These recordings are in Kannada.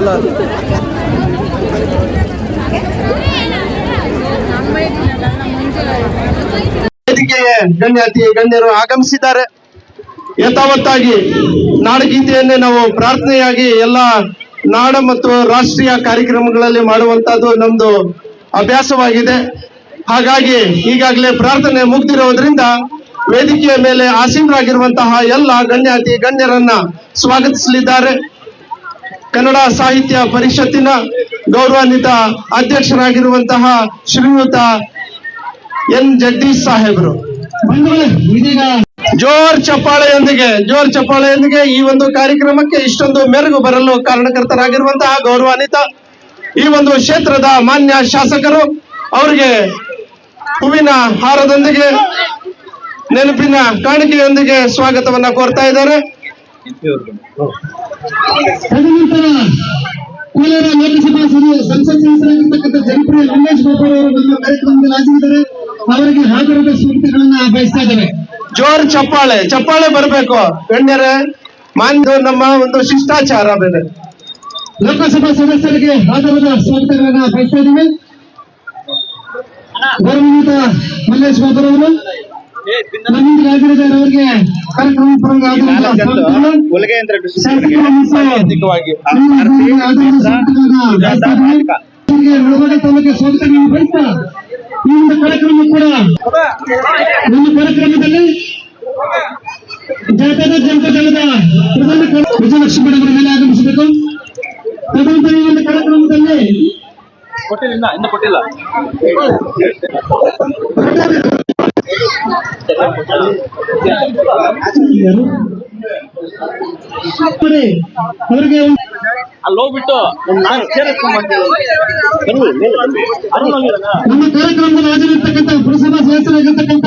ಎಲ್ಲ ವೇದಿಕೆಗೆ ಗಣ್ಯಾತಿ ಗಣ್ಯರು ಆಗಮಿಸಿದ್ದಾರೆ. ಯಥಾವತ್ತಾಗಿ ನಾಡಗೀತೆಯನ್ನೇ ನಾವು ಪ್ರಾರ್ಥನೆಯಾಗಿ ಎಲ್ಲ ನಾಡ ಮತ್ತು ರಾಷ್ಟ್ರೀಯ ಕಾರ್ಯಕ್ರಮಗಳಲ್ಲಿ ಮಾಡುವಂತದ್ದು ನಮ್ದು ಅಭ್ಯಾಸವಾಗಿದೆ. ಹಾಗಾಗಿ ಈಗಾಗಲೇ ಪ್ರಾರ್ಥನೆ ಮುಗ್ದಿರೋದ್ರಿಂದ ವೇದಿಕೆಯ ಮೇಲೆ ಆಸೀನರಾಗಿರುವಂತಹ ಎಲ್ಲ ಗಣ್ಯಾತಿ ಗಣ್ಯರನ್ನ ಸ್ವಾಗತಿಸಲಿದ್ದಾರೆ. ಕನ್ನಡ ಸಾಹಿತ್ಯ ಪರಿಷತ್ತಿನ ಗೌರವಾನ್ವಿತ ಅಧ್ಯಕ್ಷರಾಗಿರುವಂತಹ ಶ್ರೀಯುತ ಎನ್ ಜಗದೀಶ್ ಸಾಹೇಬರು. ಇದೀಗ ಜೋರ್ ಚಪ್ಪಾಳೆಯೊಂದಿಗೆ ಜೋರ್ ಚಪ್ಪಾಳೆಯೊಂದಿಗೆ ಈ ಒಂದು ಕಾರ್ಯಕ್ರಮಕ್ಕೆ ಇಷ್ಟೊಂದು ಮೆರುಗು ಬರಲು ಕಾರಣಕರ್ತರಾಗಿರುವಂತಹ ಗೌರವಾನ್ವಿತ ಈ ಒಂದು ಕ್ಷೇತ್ರದ ಮಾನ್ಯ ಶಾಸಕರು ಅವರಿಗೆ ಹೂವಿನ ಹಾರದೊಂದಿಗೆ ನೆನಪಿನ ಕಾಣಿಕೆಯೊಂದಿಗೆ ಸ್ವಾಗತವನ್ನ ಕೋರ್ತಾ ಇದ್ದಾರೆ. ತದನಂತರ ಕೋಲಾರ ಲೋಕಸಭಾ ಸಂಸತ್ ಸದಸ್ಯರಾಗಿರ್ತಕ್ಕಂಥ ಜನಪ್ರಿಯ ರಮೇಶ್ ಗೋಪಾಲ್ ಅವರು ನಮ್ಮ ಕಾರ್ಯಕ್ರಮದಲ್ಲಿ ಹಾಜರಿದ್ದಾರೆ. ಅವರಿಗೆ ಹಾಜರಾದ ಸೂಕ್ತಗಳನ್ನ ಬಯಸ್ತಾ ಇದ್ದೇವೆ. ಜೋರ್ ಚಪ್ಪಾಳೆ ಚಪ್ಪಾಳೆ ಬರಬೇಕು. ಗಣ್ಯರೇ ಮಾನ್ಯ ನಮ್ಮ ಒಂದು ಶಿಷ್ಟಾಚಾರ ಬೇರೆ. ಲೋಕಸಭಾ ಸದಸ್ಯರಿಗೆ ಹಾಜರಾದ ಸ್ವಾಗತಗಳನ್ನ ಬಯಸ್ತಾ ಇದ್ದೀವಿ. ಗೌರವಾನ್ವಿತ ಮಲ್ಲೇಶ್ ಗೋಪಾಲ್ ಅವರು ನಮ್ಮಿಂದ ಹಾಜರಿದ್ದಾರೆ ಅವರಿಗೆ ಒಳಗಡೆ ತಾಲೂಕಿಗೆ ಸ್ವಾಗತಗಳನ್ನು ಬಯಸ್ತಾ ಈ ಒಂದು ಕಾರ್ಯಕ್ರಮ ಕೂಡ ನಮ್ಮ ಕಾರ್ಯಕ್ರಮದಲ್ಲಿ ಜನಪದ ಜನಪದಳದ ಪ್ರಧಾನ ವಿಜಯಲಕ್ಷ್ಮಿ ಮೇಡಮ್ ಅವರ ಮೇಲೆ ಆಗಮಿಸಬೇಕು. ತದನಂತರ ಈ ಒಂದು ಕಾರ್ಯಕ್ರಮದಲ್ಲಿ ಕೊಟ್ಟಿಲ್ಲ ಇನ್ನು ಕೊಟ್ಟಿಲ್ಲ. ಯಾರು? ನೋಡಿ, ಅವರಿಗೆ ಒಂದು ಅಲ್ಲಿ ಹೋಗ್ಬಿಟ್ಟು ಒಂದ್ ನಾಲ್ಕು ಚೇರ್ ಎತ್ಕೊಂಡ್ ಬರ್ತೀವಿ. ಬನ್ನಿ, ಮೇಲೆ ಬನ್ನಿ. ಅರುಣ್ ಹೋಗಿದ್ದಾನ? ನಮ್ಮ ಕಾರ್ಯಕ್ರಮದಲ್ಲಿ ಹಾಜರಿರ್ತಕ್ಕಂಥ ಪುರಸಭಾ ಸದಸ್ಯರಾಗಿರ್ತಕ್ಕಂಥ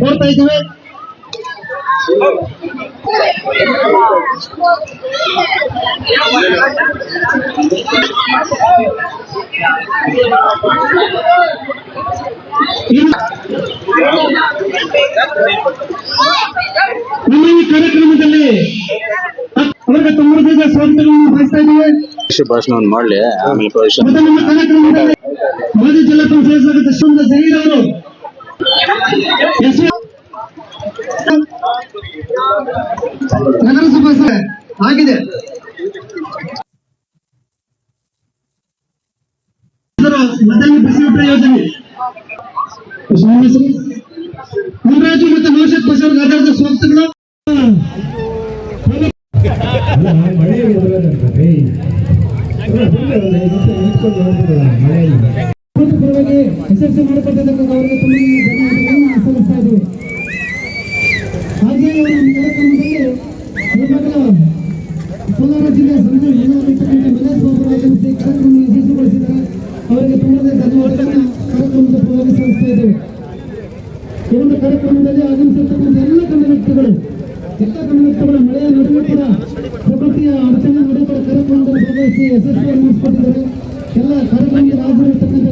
ಕೋರ್ತಾ ಇದ್ದೇವೆ ನಮ್ಮ ಈ ಕಾರ್ಯಕ್ರಮದಲ್ಲಿ ಅವರಿಗೆ ತಮ್ಮದೇ ಸ್ವಾಗತಗಳನ್ನು ಬಯಸ್ತಾ ಇದ್ದೇವೆ. ಭಾಷಣವನ್ನು ಮಾಡ್ಲಿ ಆಮೇಲೆ ಕಾರ್ಯಕ್ರಮದಲ್ಲಿ ಮಾಜಿ ಜಿಲ್ಲಾ ಪಂಚಾಯತ್ ಸದಸ್ಯ ಯಶವಂತ ಜಹೀರ್ ಅವರು. ನಗರಸಭಾ ಸಭೆ ಆಗಿದೆ. ಮೊದಲನೇ ಬಸವಪುರ ಯೋಜನೆ ಪರವಾಗಿ ಯಶಸ್ವಿ ಮಾಡಿಕೊಟ್ಟಿದ್ದಕ್ಕಾಗಿ ಅವರಿಗೆ ತುಂಬ ಸಲ್ಲಿಸ್ತಾ ಇದ್ದೀವಿ ಹಾಗೆ ಇವರ ಕಾರ್ಯಕ್ರಮದಲ್ಲಿ ಈಗಾಗಲೇ ಕೋಲಾರ ಜಿಲ್ಲೆಯ ಮಲೇಶ್ ಬಾಬು ಆಗಮಿಸಿ ಕಾರ್ಯಕ್ರಮ ಯಶಸ್ವಿಗೊಳಿಸಿದ್ದಾರೆ ಅವರಿಗೆ ತುಂಬಾ ಧನ್ಯವಾದಗಳನ್ನು ಕಾರ್ಯಕ್ರಮದ ಪರವಾಗಿ ಸಲ್ಲಿಸ್ತಾ ಇದ್ದೇವೆ ಈ ಒಂದು ಆಗಮಿಸಿರ್ತಕ್ಕಂಥ ಎಲ್ಲ ಕಮ್ಯುನಿಟಿಗಳು ಎಲ್ಲ ಕಮ್ಯುನಿಟಿಗಳು ಮಳೆಯ ನಡುವೆ ಕೂಡ ಪ್ರಕೃತಿಯ ಅಡಚಣೆ ಕೂಡ ಕಾರ್ಯಕ್ರಮದಲ್ಲಿ ಭಾಗವಹಿಸಿ ಯಶಸ್ವಿಯಾಗಿ ಎಲ್ಲ ಕಾರ್ಯಕ್ರಮದಲ್ಲಿ ಹಾಜರಿರ್ತಕ್ಕಂಥ